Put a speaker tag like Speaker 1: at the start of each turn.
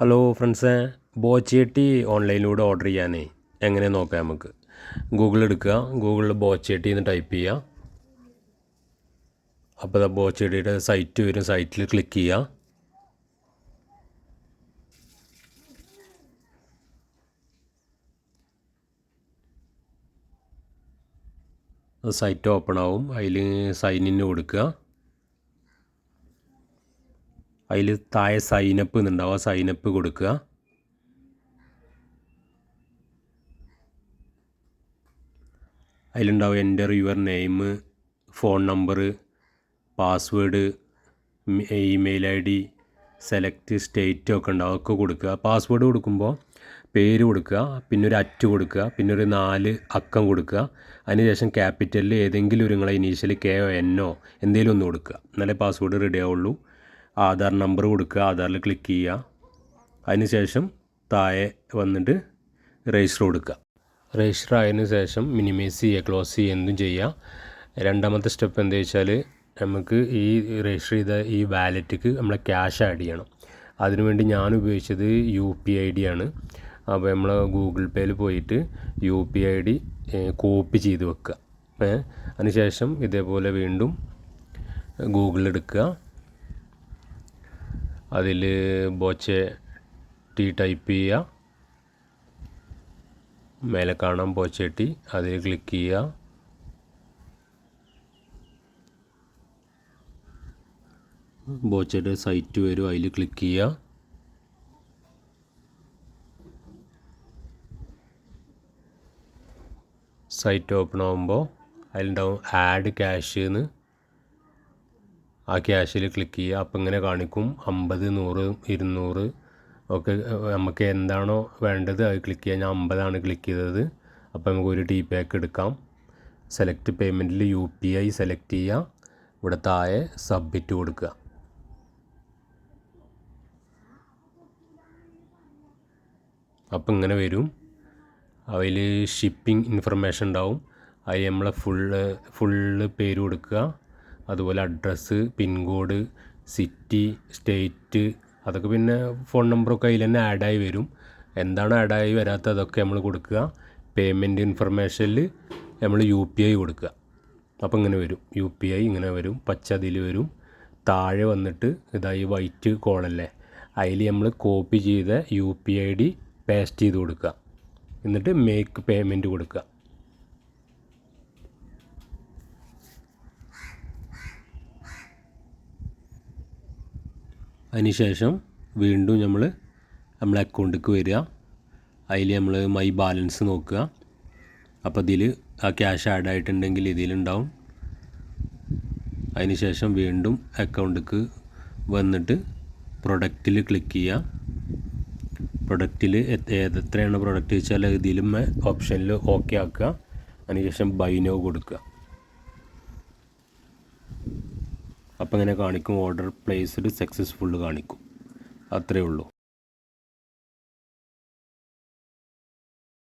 Speaker 1: Hello ഫ്രണ്ട്സേ ബോച്ചേട്ടി ഓൺലൈനിലൂടെ order ചെയ്യാനേ. എങ്ങനെ നോക്കാം നമുക്ക്? ഗൂഗിൾ എടുക്കുക. ഗൂഗിളിൽ ബോച്ചേട്ടി എന്ന് ടൈപ്പ് ചെയ്യുക അപ്പോൾ ഇതാ ബോച്ചേട്ടിയുടെ സൈറ്റ് വരും. സൈറ്റിൽ ക്ലിക്ക് ചെയ്യുക സൈറ്റ് ഓപ്പൺ ആവും. അതിൽ സൈൻ ഇൻ കൊടുക്കുക. അതിൽ താഴെ സൈനപ്പ് എന്നുണ്ടാവും ആ സൈനപ്പ് കൊടുക്കുക. അതിലുണ്ടാവും enter your name phone number password email I D select state ഒക്കെ ഉണ്ടാവും ഒക്കെ കൊടുക്കുക. പാസ്വേഡ് കൊടുക്കുമ്പോൾ പേര് കൊടുക്കുക പിന്നെ ഒരു അറ്റ് കൊടുക്കുക പിന്നെ ഒരു നാല് അക്കം കൊടുക്കുക. അതിനുശേഷം ക്യാപിറ്റലിൽ ഏതെങ്കിലും ഒരു നിങ്ങളെ ഇനീഷ്യൽ കെ ഒ എന്നോ എന്തെങ്കിലും ഒന്ന് കൊടുക്കുക. എന്നാലേ പാസ്വേഡ് റെഡി ആവുള്ളൂ. ആധാർ നമ്പർ കൊടുക്കുക ആധാറിൽ ക്ലിക്ക് ചെയ്യുക. അതിനുശേഷം താഴെ വന്നിട്ട് രജിസ്റ്റർ കൊടുക്കുക. രജിസ്റ്റർ ആയതിനു ശേഷം മിനിമൈസ് ചെയ്യുക ക്ലോസ് ചെയ്യുക എന്തും ചെയ്യുക. രണ്ടാമത്തെ സ്റ്റെപ്പ് എന്താ വെച്ചാൽ നമുക്ക് ഈ രജിസ്റ്റർ ചെയ്ത ഈ വാലറ്റിക്ക് നമ്മളെ ക്യാഷ് ആഡ് ചെയ്യണം. അതിനുവേണ്ടി ഞാൻ ഉപയോഗിച്ചത് യു പി ഐ ഡി ആണ്. അപ്പോൾ നമ്മൾ ഗൂഗിൾ പേയിൽ പോയിട്ട് U P I D copy ചെയ്ത് വെക്കുക. അതിനുശേഷം ഇതേപോലെ വീണ്ടും ഗൂഗിൾ എടുക്കുക. അതിൽ ബോച്ചെ ടി ടൈപ്പ് ചെയ്യുക. മേലെ കാണാം ടി അതിൽ ക്ലിക്ക് ചെയ്യുക. ബോച്ചയുടെ സൈറ്റ് വരും അതിൽ ക്ലിക്ക് ചെയ്യുക. സൈറ്റ് ഓപ്പൺ ആകുമ്പോൾ അതിലുണ്ടാവും ആഡ് ക്യാഷ് എന്ന്. ആ ക്യാഷിൽ ക്ലിക്ക് ചെയ്യുക. അപ്പം ഇങ്ങനെ കാണിക്കും. അമ്പത് നൂറ് ഇരുന്നൂറ് ഒക്കെ നമുക്ക് എന്താണോ വേണ്ടത് അത് ക്ലിക്ക് ചെയ്യുക ഞാൻ അമ്പതാണ് ക്ലിക്ക് ചെയ്തത്. അപ്പോൾ നമുക്ക് ഒരു ടി പാക്ക് എടുക്കാം. സെലക്ട് പേയ്മെന്റിൽ യു പി ഐ സെലക്ട് ചെയ്യുക. ഇവിടെ താഴെ സബ്മിറ്റ് കൊടുക്കുക. അപ്പം ഇങ്ങനെ വരും. അതിൽ ഷിപ്പിംഗ് ഇൻഫർമേഷൻ ഉണ്ടാവും. അതിൽ നമ്മളെ ഫുള്ള് ഫുള്ള് പേര് കൊടുക്കുക. അതുപോലെ അഡ്രസ്സ് പിൻകോഡ് സിറ്റി സ്റ്റേറ്റ് അതൊക്കെ പിന്നെ ഫോൺ നമ്പറൊക്കെ അതിൽ തന്നെ ആഡായി വരും. എന്താണ് ആഡായി വരാത്തത് അതൊക്കെ നമ്മൾ കൊടുക്കുക. പേയ്മെന്റ് ഇൻഫർമേഷനിൽ നമ്മൾ യു പി ഐ കൊടുക്കുക. അപ്പോൾ ഇങ്ങനെ വരും. യു പി ഐ ഇങ്ങനെ വരും. പച്ച അതിൽ വരും. താഴെ വന്നിട്ട് ഇതായി വൈറ്റ് കോളല്ലേ അതിൽ നമ്മൾ കോപ്പി ചെയ്ത U P I D paste ചെയ്ത് കൊടുക്കുക. എന്നിട്ട് മേക്ക് പേയ്മെന്റ് കൊടുക്കുക. അതിനുശേഷം വീണ്ടും നമ്മൾ നമ്മളെ അക്കൗണ്ടിലേക്ക് വരിക. അതിൽ നമ്മൾ മൈ ബാലൻസ് നോക്കുക. അപ്പോൾ ഇതിൽ ആ ക്യാഷ് ആഡ് ആയിട്ടുണ്ടെങ്കിൽ ഇതിലുണ്ടാവും അതിനുശേഷം വീണ്ടും അക്കൗണ്ടിലേക്ക് വന്നിട്ട് പ്രൊഡക്റ്റിൽ ക്ലിക്ക് ചെയ്യുക. പ്രൊഡക്റ്റിൽ എത്രയാണ് പ്രൊഡക്റ്റ് വെച്ചാൽ ഇതിലും ഓപ്ഷനിൽ ഓക്കെ ആക്കുക. അതിനുശേഷം ബൈനോ കൊടുക്കുക. അപ്പോൾ ഇങ്ങനെ കാണിക്കും ഓർഡർ പ്ലേസ്ഡ് സക്സസ്ഫുൾ കാണിക്കും. അത്രയേ ഉള്ളൂ.